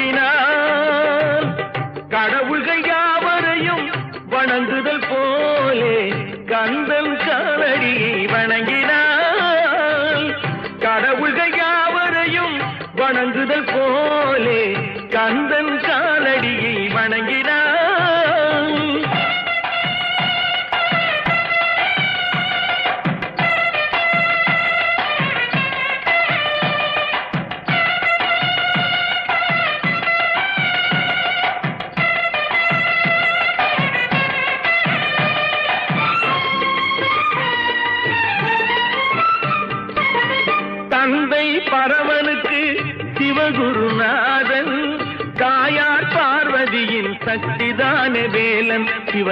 அழகினா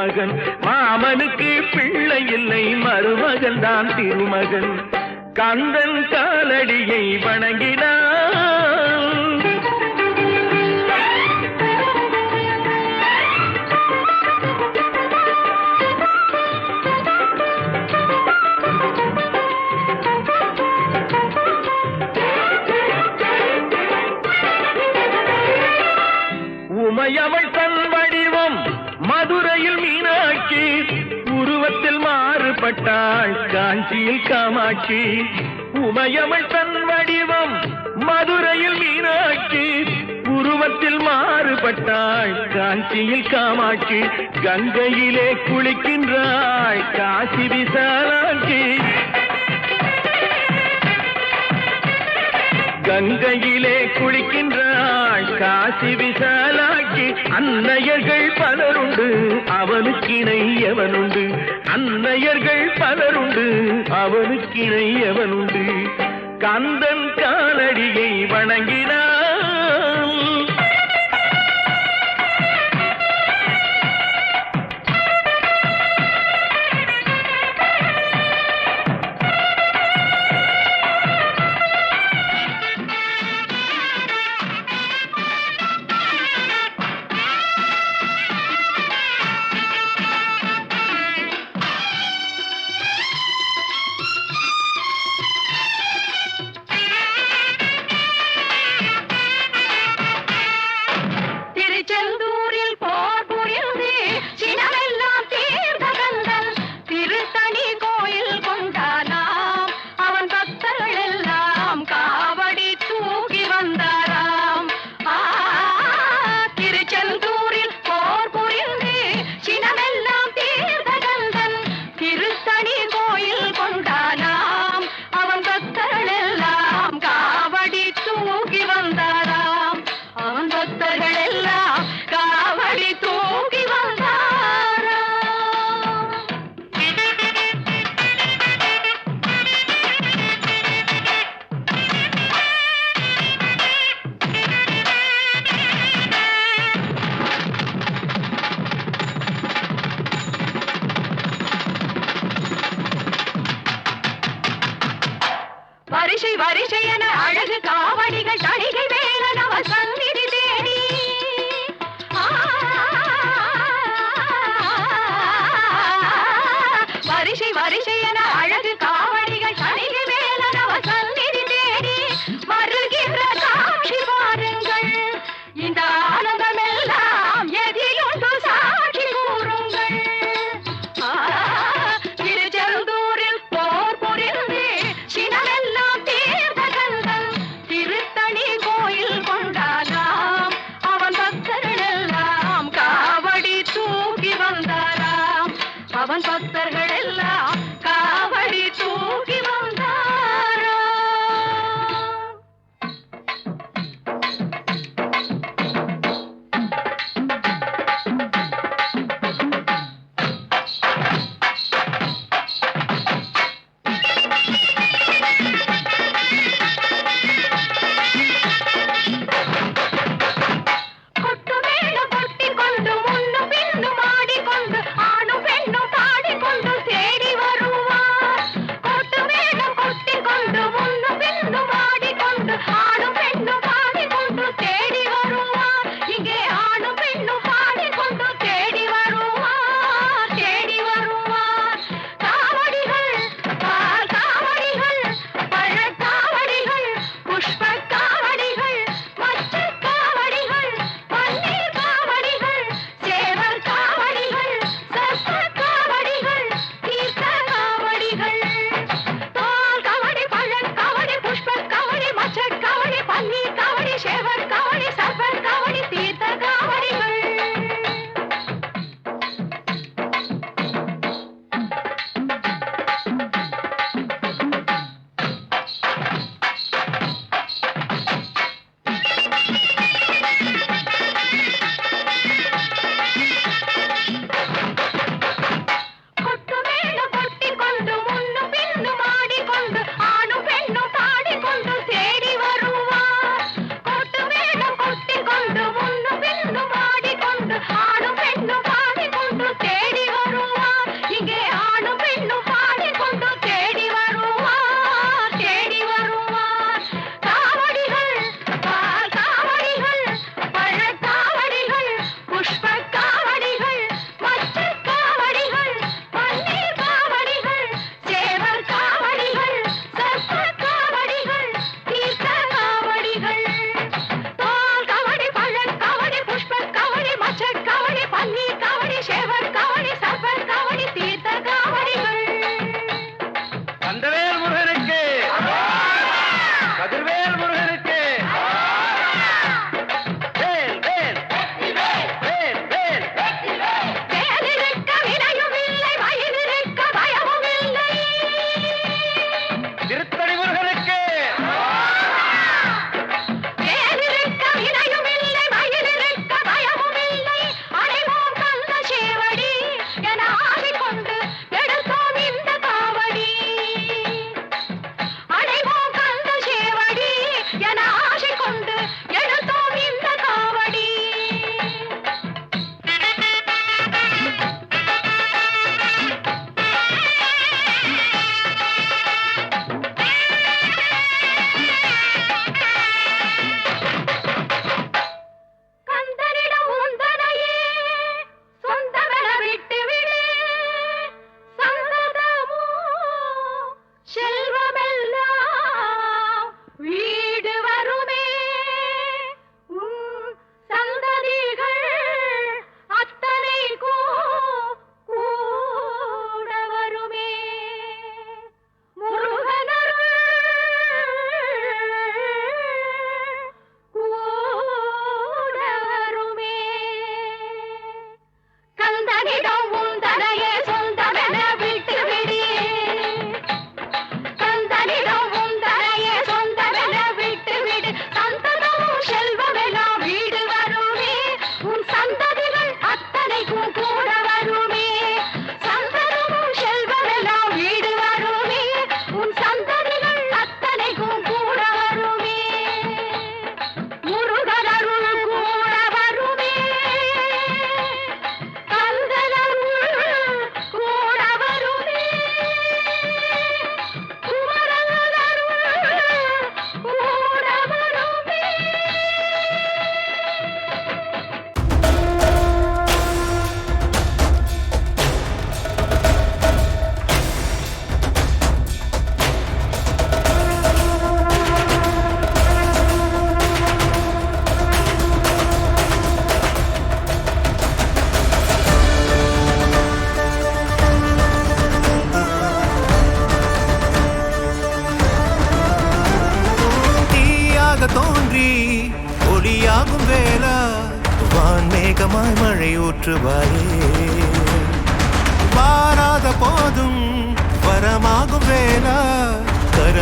மகன் மாமனுக்கு பிள்ளை இல்லை மருமகன் தான் திருமகன். கந்தன் காலடியை வணங்கினான். மாறுபட்டாள் காஞ்சியில் காமாட்சி. உமையவள் தன் வடிவம் மதுரையில் மீனாட்சி. உருவத்தில் மாறுபட்டாள் காஞ்சியில் காமாட்சி. கங்கையிலே குளிக்கின்றாள் காசி விசாலாட்சி. கங்கையிலே குளிக்கின்றாள் காசி விசால அன்னையர்கள் பலருண்டு அவனுக்கிணை எவனுண்டு? அன்னையர்கள் பலருண்டு அவனுக்கிணை எவனுண்டு? கந்தன் காலடியை வணங்கினார் बारिश है பக்தர்கள் எல்லாம் Bye.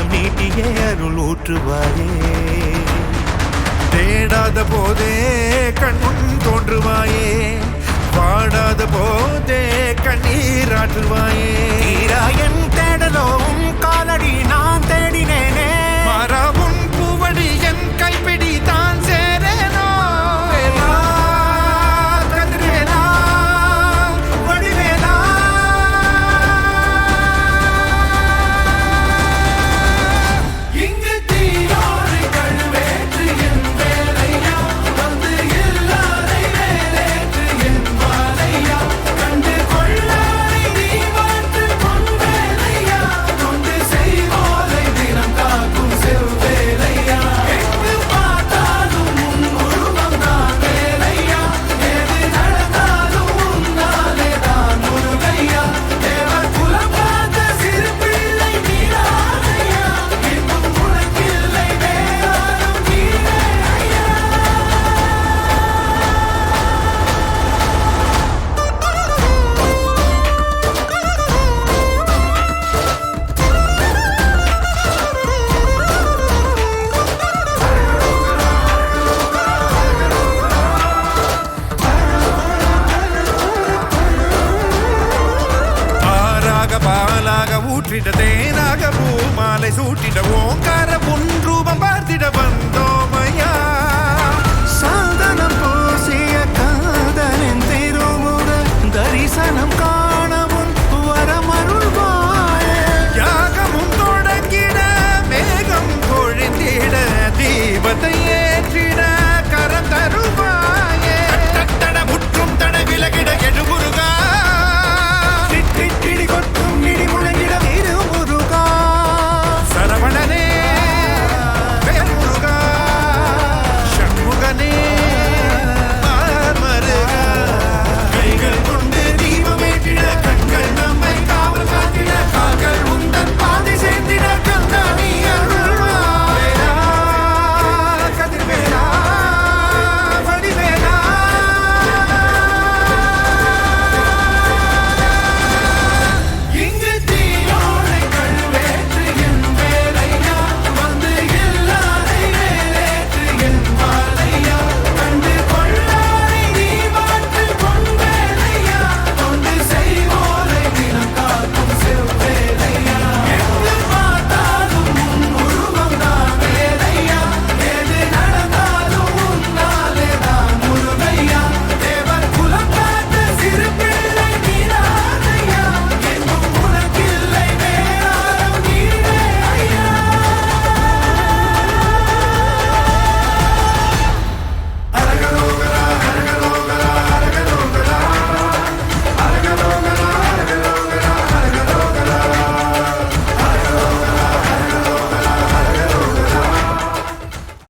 கரம் நீட்டியே அருள் ஊற்றுவாயே தேடாத போதே கண்முன் தோன்றுவாயே. பாடாத போதே கண்ணீர் ஆற்றுவாயே. நீராயன் தேடலோம் காலடி நான் தேடினேனே. மரபும் பூவடி என் கைப்பிடி தான் சேரே. கூட்டிட